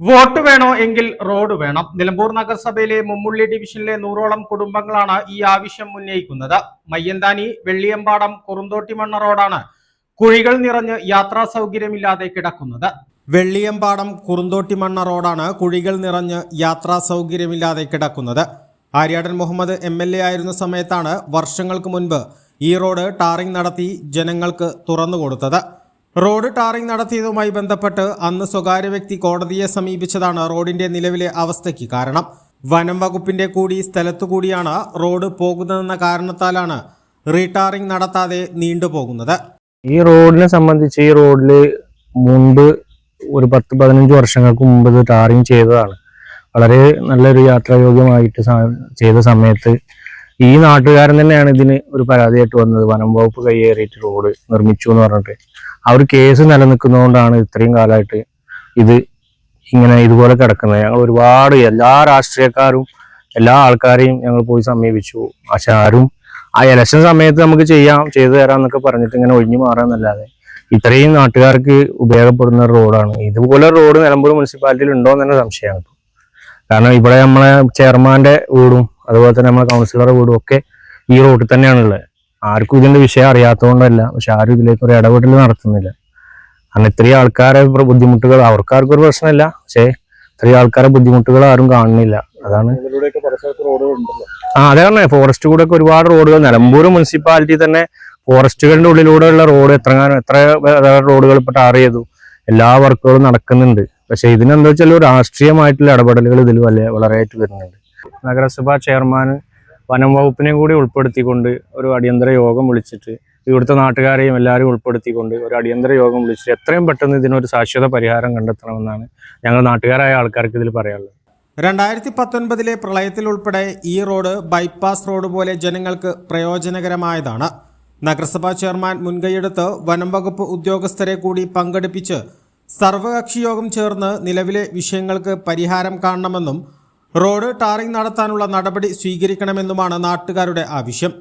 Vote വേണോ എങ്കിൽ road വേണം. നിലമ്പൂർ നഗരസഭയിലെ മുമ്മുള്ളി ഡിവിഷനിലെ നൂറോളം കുടുംബങ്ങളാണ് ഈ ആവശ്യം ഉന്നയിക്കുന്നത്. മയ്യന്താനി വെള്ളിയമ്പാടം കുറുന്തോട്ടിമണ്ണ റോഡാണ് കുഴികൾ നിറഞ്ഞ് യാത്രാ സൗകര്യമില്ലാതെ കിടക്കുന്നത്. വെള്ളിയമ്പാടം കുറുന്തോട്ടിമണ്ണ റോഡാണ് കുഴികൾ നിറഞ്ഞ് യാത്രാ സൗകര്യമില്ലാതെ കിടക്കുന്നത്. Aryadan Muhammad M L A ആയിരുന്ന സമയത്താണ് വർഷങ്ങൾക്ക് മുൻപ് ഈ റോഡ് ടാറിംഗ് നടത്തി ജനങ്ങൾക്ക് തുറന്നുകൊടുത്തത്. റോഡ് ടാറിംഗ് നടത്തിയതുമായി ബന്ധപ്പെട്ട് അന്ന് സ്വകാര്യ വ്യക്തി കോടതിയെ സമീപിച്ചതാണ് റോഡിന്റെ നിലവിലെ അവസ്ഥയ്ക്ക് കാരണം. വനം വകുപ്പിന്റെ കൂടി സ്ഥലത്തു കൂടിയാണ് റോഡ് പോകുന്നതെന്ന കാരണത്താലാണ് റീടാറിംഗ് നടത്താതെ നീണ്ടുപോകുന്നത്. ഈ റോഡിനെ സംബന്ധിച്ച് ഈ റോഡിൽ മുമ്പ് ഒരു പത്ത് പതിനഞ്ച് വർഷങ്ങൾക്ക് മുമ്പ് ഇത് ടാറിങ് ചെയ്തതാണ്. വളരെ നല്ലൊരു യാത്രായോഗ്യമായിട്ട് ചെയ്ത സമയത്ത് ഈ നാട്ടുകാരൻ തന്നെയാണ് ഇതിന് ഒരു പരാതിയായിട്ട് വന്നത്. വനം വകുപ്പ് കയ്യേറിയിട്ട് റോഡ് നിർമ്മിച്ചു എന്ന് പറഞ്ഞിട്ട്. ആ ഒരു കേസ് നിലനിൽക്കുന്നതുകൊണ്ടാണ് ഇത്രയും കാലമായിട്ട് ഇത് ഇങ്ങനെ ഇതുപോലെ കിടക്കുന്നത്. ഞങ്ങൾ ഒരുപാട് എല്ലാ രാഷ്ട്രീയക്കാരും എല്ലാ ആൾക്കാരെയും ഞങ്ങൾ പോയി സമീപിച്ചു. പക്ഷെ ആരും ആ ഇലക്ഷൻ സമയത്ത് നമുക്ക് ചെയ്യാം ചെയ്തു തരാം എന്നൊക്കെ പറഞ്ഞിട്ട് ഇങ്ങനെ ഒഴിഞ്ഞു മാറാന്നല്ലാതെ ഇത്രയും നാട്ടുകാർക്ക് ഉപയോഗപ്പെടുന്ന റോഡാണ്. ഇതുപോലെ റോഡ് നിലമ്പൂർ മുനിസിപ്പാലിറ്റിയിൽ ഉണ്ടോ എന്ന് തന്നെ സംശയമാണ് കാരണം ഇവിടെ നമ്മളെ ചെയർമാന്റെ വീടും അതുപോലെ തന്നെ നമ്മളെ കൗൺസിലറുടെ വീടും ഒക്കെ ഈ റോഡിൽ തന്നെയാണുള്ളത്. ആർക്കും ഇതിന്റെ വിഷയം അറിയാത്തതുകൊണ്ടല്ല. പക്ഷെ ആരും ഇതിലേക്ക് ഒരു ഇടപെടൽ നടത്തുന്നില്ല. കാരണം ഇത്രയും ആൾക്കാരെ ബുദ്ധിമുട്ടുകൾ അവർക്കാർക്കും ഒരു പ്രശ്നമില്ല. പക്ഷേ ഇത്രയും ആൾക്കാരെ ബുദ്ധിമുട്ടുകൾ ആരും കാണുന്നില്ല. അതാണ് ആ അതെ പറഞ്ഞേ ഫോറസ്റ്റ് കൂടെ ഒക്കെ ഒരുപാട് റോഡുകൾ. നിലമ്പൂർ മുനിസിപ്പാലിറ്റി തന്നെ ഫോറസ്റ്റുകളുടെ ഉള്ളിലൂടെ ഉള്ള റോഡ് എത്ര എത്ര റോഡുകൾ ഇപ്പൊ ടാർ ചെയ്തു. എല്ലാ വർക്കുകളും നടക്കുന്നുണ്ട്. പക്ഷെ ഇതിനെന്താ വെച്ചാൽ രാഷ്ട്രീയമായിട്ടുള്ള ഇടപെടലുകൾ ഇതിൽ വലിയ വളരെയായിട്ട് വരുന്നുണ്ട്. നഗരസഭാ ചെയർമാൻ വനം വകുപ്പിനെ കൂടി ഉൾപ്പെടുത്തിക്കൊണ്ട് ഒരു അടിയന്തര യോഗം വിളിച്ചിട്ട് ഇവിടുത്തെ നാട്ടുകാരെയും എല്ലാവരും ഉൾപ്പെടുത്തിക്കൊണ്ട് ഒരു അടിയന്തര യോഗം വിളിച്ചിട്ട് എത്രയും പെട്ടെന്ന് ഇതിനൊരു ശാശ്വത പരിഹാരം കണ്ടെത്തണമെന്നാണ് ഞങ്ങൾ നാട്ടുകാരായ ആൾക്കാർക്ക് ഇതിൽ പറയാനുള്ളത്. രണ്ടായിരത്തി പത്തൊൻപതിലെ പ്രളയത്തിൽ ഉൾപ്പെടെ ഈ റോഡ് ബൈപ്പാസ് റോഡ് പോലെ ജനങ്ങൾക്ക് പ്രയോജനകരമായതാണ്. നഗരസഭാ ചെയർമാൻ മുൻകൈയെടുത്ത് വനം വകുപ്പ് ഉദ്യോഗസ്ഥരെ കൂടി പങ്കെടുപ്പിച്ച് സർവകക്ഷി യോഗം ചേർന്ന് നിലവിലെ വിഷയങ്ങൾക്ക് പരിഹാരം കാണണമെന്നും റോഡ് ടാറിംഗ് നടത്താനുള്ള നടപടി സ്വീകരിക്കണമെന്നുമാണ് നാട്ടുകാരുടെ ആവശ്യം.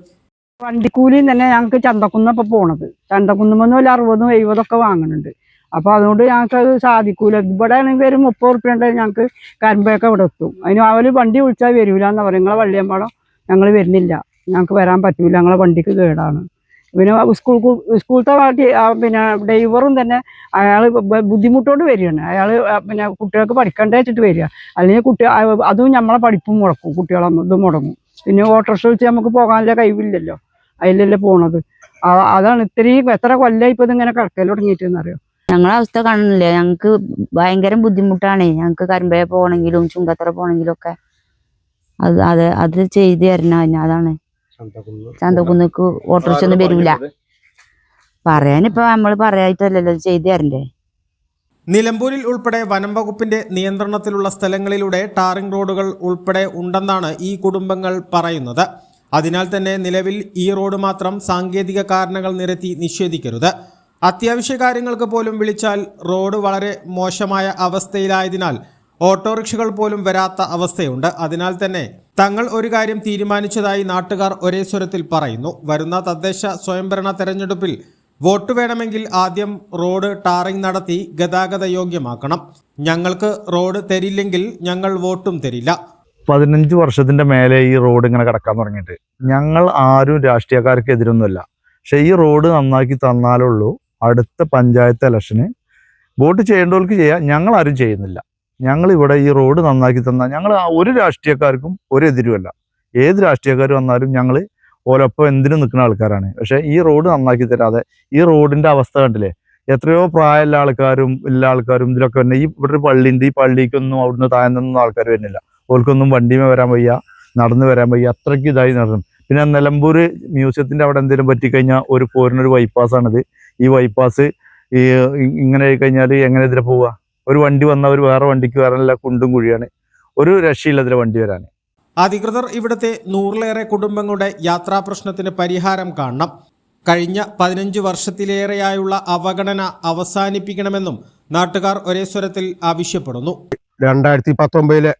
വണ്ടിക്കൂലി തന്നെ ഞങ്ങൾക്ക് ചന്തക്കുന്ന് ഇപ്പൊ പോണത്. ചന്തക്കുന്നുമെന്ന് വല്ല അറുപതും ഒക്കെ വാങ്ങുന്നുണ്ട് അപ്പൊ അതുകൊണ്ട് ഞങ്ങൾക്ക് അത് സാധിക്കൂല. ഇവിടെ ആണെങ്കിൽ ഒരു മുപ്പത് റുപ്യ ഉണ്ടെങ്കിൽ ഞങ്ങൾക്ക് കരമ്പയൊക്കെ ഇവിടെ എത്തും. അതിന് അവർ വണ്ടി വിളിച്ചാൽ വരൂല എന്ന് പറയും നിങ്ങളെ വള്ളിയമ്പാടം ഞങ്ങൾ വരുന്നില്ല. ഞങ്ങൾക്ക് വരാൻ പറ്റൂല. ഞങ്ങളെ വണ്ടിക്ക് കേടാണ്. പിന്നെ സ്കൂൾ സ്കൂളത്തെ പാട്ടി പിന്നെ ഡ്രൈവറും തന്നെ അയാൾ ബുദ്ധിമുട്ടോട് വരികയാണ്. അയാൾ പിന്നെ കുട്ടികൾക്ക് പഠിക്കണ്ടേ വെച്ചിട്ട് വരിക. അല്ലെങ്കിൽ കുട്ടി അതും നമ്മളെ പഠിപ്പും മുടക്കും കുട്ടികളെ ഇത് മുടങ്ങും. പിന്നെ ഓട്ടോറിക്ഷ വിളിച്ച് നമുക്ക് പോകാനുള്ള കഴിവില്ലല്ലോ. അതിലല്ലേ പോണത്. അതാണ് ഇത്രയും എത്ര കൊല്ലം ഇപ്പൊ ഇതിങ്ങനെ കിടക്കൽ തുടങ്ങിയിട്ടെന്നറിയോ ഞങ്ങളെ അവസ്ഥ കാണുന്നില്ലേ. ഞങ്ങക്ക് ഭയങ്കര ബുദ്ധിമുട്ടാണ്. ഞങ്ങക്ക് കരിമ്പയ പോണെങ്കിലും ചുങ്കത്തറ പോണെങ്കിലും ഒക്കെ അത് അത് അത് ചെയ്ത് തരണം. അതാണ്. ചന്തക്കുന്നിക്ക് ഓട്ടോറിക്ഷ ഒന്നും വരൂല. പറയാനിപ്പോ നമ്മൾ പറയായിട്ടല്ലല്ലോ ചെയ്തു ചെയ്ത് തരണ്ടേ നിലമ്പൂരിൽ ഉൾപ്പെടെ വനം വകുപ്പിന്റെ നിയന്ത്രണത്തിലുള്ള സ്ഥലങ്ങളിലൂടെ ടാറിംഗ് റോഡുകൾ ഉൾപ്പെടെ ഉണ്ടെന്നാണ് ഈ കുടുംബങ്ങൾ പറയുന്നത്. അതിനാൽ തന്നെ നിലവിൽ ഈ റോഡ് മാത്രം സാങ്കേതിക കാരണങ്ങൾ നിരത്തി നിഷേധിക്കരുത്. അത്യാവശ്യ കാര്യങ്ങൾക്ക് പോലും വിളിച്ചാൽ റോഡ് വളരെ മോശമായ അവസ്ഥയിലായതിനാൽ ഓട്ടോറിക്ഷകൾ പോലും വരാത്ത അവസ്ഥയുണ്ട്. അതിനാൽ തന്നെ തങ്ങൾ ഒരു കാര്യം തീരുമാനിച്ചതായി നാട്ടുകാർ ഒരേ സ്വരത്തിൽ പറയുന്നു. വരുന്ന തദ്ദേശ സ്വയംഭരണ തെരഞ്ഞെടുപ്പിൽ വോട്ട് വേണമെങ്കിൽ ആദ്യം റോഡ് ടാറിംഗ് നടത്തി ഗതാഗത യോഗ്യമാക്കണം. ഞങ്ങൾക്ക് റോഡ് തരില്ലെങ്കിൽ ഞങ്ങൾ വോട്ടും തരില്ല. പതിനഞ്ച് വർഷത്തിന്റെ മേലെ ഈ റോഡ് ഇങ്ങനെ കിടക്കാൻ തുടങ്ങിയിട്ട് ഞങ്ങൾ ആരും രാഷ്ട്രീയക്കാർക്ക് എതിരൊന്നുമല്ല. പക്ഷെ ഈ റോഡ് നന്നാക്കി തന്നാലുള്ളൂ അടുത്ത പഞ്ചായത്ത് ഇലക്ഷന് വോട്ട് ചെയ്യേണ്ടവർക്ക് ചെയ്യാം. ഞങ്ങൾ ആരും ചെയ്യുന്നില്ല. ഞങ്ങൾ ഇവിടെ ഈ റോഡ് നന്നാക്കി തന്നാൽ ഞങ്ങൾ ഒരു രാഷ്ട്രീയക്കാർക്കും ഒരു എതിരുമല്ല ഏത് രാഷ്ട്രീയക്കാർ വന്നാലും ഞങ്ങൾ ഓലൊപ്പം എന്തിനും നിൽക്കുന്ന ആൾക്കാരാണ്. പക്ഷേ ഈ റോഡ് നന്നാക്കി തരാതെ ഈ റോഡിന്റെ അവസ്ഥ കണ്ടില്ലേ? എത്രയോ പ്രായമുള്ള ആൾക്കാരും എല്ലാ ആൾക്കാരും ഇതിലൊക്കെ തന്നെ ഈ ഇവിടെ ഒരു പള്ളിയുണ്ട്. ഈ പള്ളിക്കൊന്നും അവിടുന്ന് താഴ്ന്നൊന്നും ആൾക്കാർ വരുന്നില്ല. ഓൽക്കൊന്നും വണ്ടിമേ വരാൻ വയ്യ നടന്നു വരാൻ വയ്യ. അത്രയ്ക്ക് ഇതായി നടന്നു. പിന്നെ നിലമ്പൂർ മ്യൂസിയത്തിന്റെ അവിടെ എന്തെങ്കിലും പറ്റിക്കഴിഞ്ഞാൽ ഒരു പോരിനൊരു ബൈപ്പാസ് ആണിത്. ഈ ബൈപ്പാസ് ഈ ഇങ്ങനെ ആയി കഴിഞ്ഞാൽ എങ്ങനെ ഇതിലെ പോവുക ഒരു വണ്ടി വന്നവർ ഒരു വേറെ വണ്ടിക്ക് വരാനല്ല കുണ്ടും കുഴിയാണ്. ഒരു രക്ഷയില്ല അതിലെ വണ്ടി വരാൻ. അധികൃതർ ഇവിടുത്തെ നൂറിലേറെ കുടുംബങ്ങളുടെ യാത്രാ പ്രശ്നത്തിന് പരിഹാരം കാണണം. കഴിഞ്ഞ പതിനഞ്ച് വർഷത്തിലേറെയായുള്ള അവഗണന അവസാനിപ്പിക്കണമെന്നും നാട്ടുകാർ ഒരേ സ്വരത്തിൽ ആവശ്യപ്പെടുന്നു. രണ്ടായിരത്തി പത്തൊമ്പതിലെ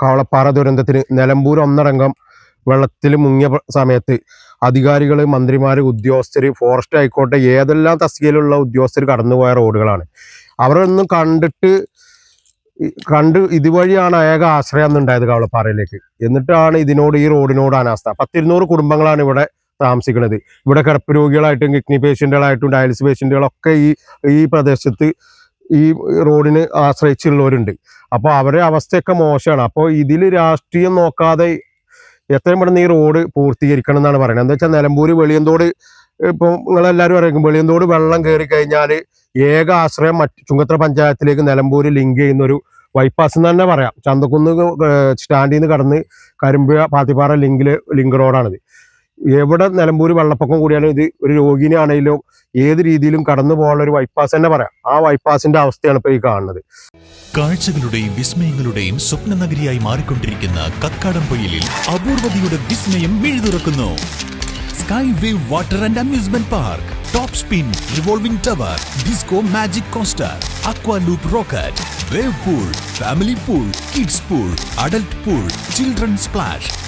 കവളപ്പാറ ദുരന്തത്തിന് നിലമ്പൂർ ഒന്നടങ്കം വെള്ളത്തിൽ മുങ്ങിയ സമയത്ത് അധികാരികൾ മന്ത്രിമാർ ഉദ്യോഗസ്ഥർ ഫോറസ്റ്റ് ആയിക്കോട്ടെ ഏതെല്ലാം തസ്തികയിലുള്ള ഉദ്യോഗസ്ഥർ കടന്നുപോയ റോഡുകളാണ് അവരൊന്നും കണ്ടിട്ട് കണ്ട് ഇതുവഴിയാണ് ഏക ആശ്രയം എന്നുണ്ടായത് കവളപ്പാറയിലേക്ക് എന്നിട്ടാണ് ഇതിനോട് ഈ റോഡിനോട് അനാസ്ഥ. പത്തിരുന്നൂറ് കുടുംബങ്ങളാണ് ഇവിടെ താമസിക്കുന്നത്. ഇവിടെ കിടപ്പ് രോഗികളായിട്ടും കിഡ്നി പേഷ്യന്റുകളായിട്ടും ഡയാലിസിസ് പേഷ്യന്റുകളൊക്കെ ഈ ഈ പ്രദേശത്ത് ഈ റോഡിന് ആശ്രയിച്ചുള്ളവരുണ്ട് അപ്പോൾ അവരെ അവസ്ഥയൊക്കെ മോശമാണ്. അപ്പോൾ ഇതിൽ രാഷ്ട്രീയം നോക്കാതെ എത്രയും പെട്ടെന്ന് ഈ റോഡ് പൂർത്തീകരിക്കണം എന്നാണ് പറയുന്നത്. എന്താ വെച്ചാൽ നിലമ്പൂർ വെളിയന്തോട് ഇപ്പം നിങ്ങളെല്ലാവരും അറിയിക്കും വെളിയന്തോട് വെള്ളം കയറി കഴിഞ്ഞാൽ ഏക ആശ്രയം മറ്റ് ചുങ്കത്ര പഞ്ചായത്തിലേക്ക് നിലമ്പൂർ ലിങ്ക് ചെയ്യുന്ന ഒരു ബൈപ്പാസ് എന്ന് തന്നെ പറയാം. ചന്തക്കുന്ന് സ്റ്റാൻഡിൽ നിന്ന് കടന്ന് കരിമ്പുഴ പാത്തിപ്പാറ ലിങ്കിൽ ലിങ്ക് റോഡാണിത്. എവിടെ നിലമ്പൂർ വെള്ളപ്പൊക്കം കൂടിയാലും ഇത് ഒരു രോഗിനെ ആണെങ്കിലും ഏത് രീതിയിലും കടന്നു പോകാനുള്ള ഒരു ബൈപ്പാസ് തന്നെ പറയാം. ആ ബൈപ്പാസിന്റെ അവസ്ഥയാണ് ഇപ്പോൾ ഈ കാണുന്നത്. കാഴ്ചകളുടെയും വിസ്മയങ്ങളുടെയും സ്വപ്ന നഗരിയായി മാറിക്കൊണ്ടിരിക്കുന്ന കക്കാടംപൊയിലിൽ അപൂർവതയുടെ വിസ്മയം മിഴുതുറക്കുന്നു. Sky wave water and amusement park top spin revolving tower disco magic coaster aqua loop rocket wave pool family pool kids pool adult pool children splash